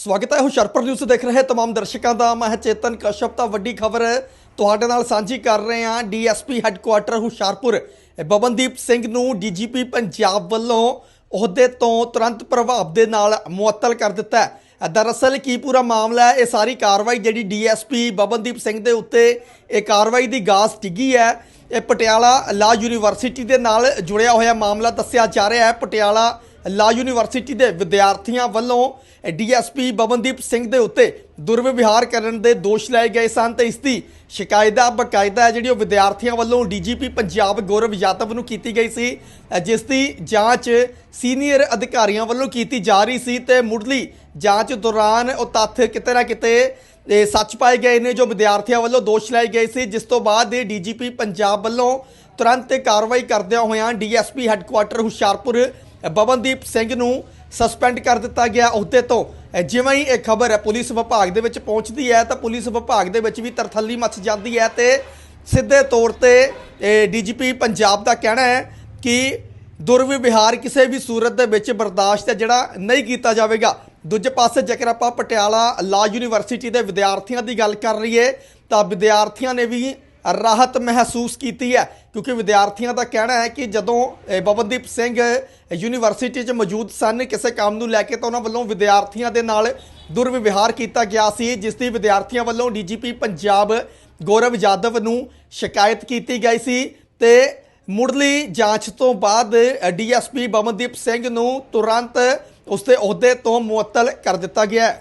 ਸਵਾਗਤ ਹੈ, ਹੁਸ਼ਿਆਰਪੁਰ ਨਿਊਜ਼ ਦੇਖ ਰਹੇ ਤਮਾਮ ਦਰਸ਼ਕਾਂ ਦਾ। ਮੈਂ ਚੇਤਨ ਕਸ਼ਪ, ਤਾਂ ਵੱਡੀ ਖਬਰ ਤੁਹਾਡੇ ਨਾਲ ਸਾਂਝੀ ਕਰ ਰਹੇ ਹਾਂ। ਡੀਐਸਪੀ ਹੈੱਡਕੁਆਟਰ ਹੁਸ਼ਿਆਰਪੁਰ ਬਬਨਦੀਪ ਸਿੰਘ ਨੂੰ ਡੀਜੀਪੀ ਪੰਜਾਬ ਵੱਲੋਂ ਅਹੁਦੇ ਤੋਂ ਤੁਰੰਤ ਪ੍ਰਭਾਵ ਦੇ ਨਾਲ ਮੁਅੱਤਲ ਕਰ ਦਿੱਤਾ ਹੈ। ਦਰਅਸਲ ਕੀ ਪੂਰਾ ਮਾਮਲਾ ਹੈ? ਇਹ ਸਾਰੀ ਕਾਰਵਾਈ ਜਿਹੜੀ ਡੀਐਸਪੀ ਬਬਨਦੀਪ ਸਿੰਘ ਦੇ ਉੱਤੇ, ਇਹ ਕਾਰਵਾਈ ਦੀ ਗਾਸ ਡਿੱਗੀ ਹੈ। ਇਹ ਪਟਿਆਲਾ ਲਾ ਯੂਨੀਵਰਸਿਟੀ ਦੇ ਨਾਲ ਜੁੜਿਆ ਹੋਇਆ ਮਾਮਲਾ ਦੱਸਿਆ ਜਾ ਰਿਹਾ ਹੈ। ਪਟਿਆਲਾ ਲਾ ਯੂਨੀਵਰਸਿਟੀ ਦੇ ਵਿਦਿਆਰਥੀਆਂ ਵੱਲੋਂ ਡੀਐਸਪੀ ਬਬਨਦੀਪ ਸਿੰਘ ਦੇ ਉੱਤੇ ਦੁਰਵਿਵਹਾਰ ਕਰਨ ਦੇ ਦੋਸ਼ ਲਾਏ ਗਏ ਸਨ ਤੇ ਇਸ ਦੀ ਸ਼ਿਕਾਇਤ ਬਕਾਇਦਾ ਜਿਹੜੀ ਉਹ ਵਿਦਿਆਰਥੀਆਂ ਵੱਲੋਂ ਡੀਜੀਪੀ ਪੰਜਾਬ ਗੌਰਵ ਯਾਦਵ ਨੂੰ ਕੀਤੀ ਗਈ ਸੀ ਜਿਸ ਦੀ ਜਾਂਚ ਸੀਨੀਅਰ ਅਧਿਕਾਰੀਆਂ ਵੱਲੋਂ ਕੀਤੀ ਜਾ ਰਹੀ ਸੀ ਤੇ ਮੁੱਢਲੀ ਜਾਂਚ ਦੌਰਾਨ ਉਹ ਤੱਥ ਕਿਤੇ ਨਾ ਕਿਤੇ ਸੱਚ ਪਾਏ ਗਏ ਨੇ ਜੋ ਵਿਦਿਆਰਥੀਆਂ ਵੱਲੋਂ ਦੋਸ਼ ਲਾਏ ਗਏ ਸੀ, ਜਿਸ ਤੋਂ ਬਾਅਦ ਇਹ ਡੀਜੀਪੀ ਪੰਜਾਬ ਵੱਲੋਂ ਤੁਰੰਤ ਕਾਰਵਾਈ ਕਰਦਿਆਂ ਹੋਇਆਂ ਡੀਐਸਪੀ ਹੈੱਡਕੁਆਟਰ ਹੁਸ਼ਿਆਰਪੁਰ ਬਬਨਦੀਪ ਸਿੰਘ ਨੂੰ ਸਸਪੈਂਡ ਕਰ ਦਿੱਤਾ ਗਿਆ। ਅਹੁਦੇ ਤੋਂ ਜਿਵੇਂ ਹੀ ਇਹ ਖਬਰ ਹੈ ਪੁਲਿਸ ਵਿਭਾਗ ਦੇ ਵਿੱਚ ਪਹੁੰਚਦੀ ਹੈ, ਤਾਂ ਪੁਲਿਸ ਵਿਭਾਗ ਦੇ ਵਿੱਚ ਵੀ ਤਰਥੱਲੀ ਮਚ ਜਾਂਦੀ ਹੈ ਤੇ ਸਿੱਧੇ ਤੌਰ ਤੇ ਡੀਜੀਪੀ ਪੰਜਾਬ ਦਾ ਕਹਿਣਾ ਹੈ ਕਿ ਦੁਰਵਿਵਹਾਰ ਕਿਸੇ ਵੀ ਸੂਰਤ ਦੇ ਵਿੱਚ ਬਰਦਾਸ਼ਤ ਹੈ, ਜਿਹੜਾ ਨਹੀਂ ਕੀਤਾ ਜਾਵੇਗਾ। ਦੂਜੇ ਪਾਸੇ ਜੇਕਰ ਆਪਾਂ ਪਟਿਆਲਾ ਲਾ ਯੂਨੀਵਰਸਿਟੀ ਦੇ ਵਿਦਿਆਰਥੀਆਂ ਦੀ ਗੱਲ ਕਰ ਲਈਏ, ਤਾਂ ਵਿਦਿਆਰਥੀਆਂ ਨੇ ਵੀ ਰਾਹਤ ਮਹਿਸੂਸ ਕੀਤੀ ਹੈ, ਕਿਉਂਕਿ ਵਿਦਿਆਰਥੀਆਂ ਦਾ ਕਹਿਣਾ ਹੈ ਕਿ ਜਦੋਂ ਬਬਨਦੀਪ ਸਿੰਘ ਯੂਨੀਵਰਸਿਟੀ 'ਚ ਮੌਜੂਦ ਸਨ ਕਿਸੇ ਕੰਮ ਨੂੰ ਲੈ ਕੇ, ਤਾਂ ਉਹਨਾਂ ਵੱਲੋਂ ਵਿਦਿਆਰਥੀਆਂ ਦੇ ਨਾਲ ਦੁਰਵਿਵਹਾਰ ਕੀਤਾ ਗਿਆ ਸੀ, ਜਿਸ ਦੀ ਵਿਦਿਆਰਥੀਆਂ ਵੱਲੋਂ ਡੀਜੀਪੀ ਪੰਜਾਬ ਗੌਰਵ ਯਾਦਵ ਨੂੰ ਸ਼ਿਕਾਇਤ ਕੀਤੀ ਗਈ ਸੀ ਤੇ ਮੁੱਢਲੀ ਜਾਂਚ ਤੋਂ ਬਾਅਦ ਡੀਐਸਪੀ ਬਮਨਦੀਪ ਸਿੰਘ ਨੂੰ ਤੁਰੰਤ ਉਸ ਦੇ ਅਹੁਦੇ ਤੋਂ ਮੁਅੱਤਲ ਕਰ ਦਿੱਤਾ ਗਿਆ ਹੈ।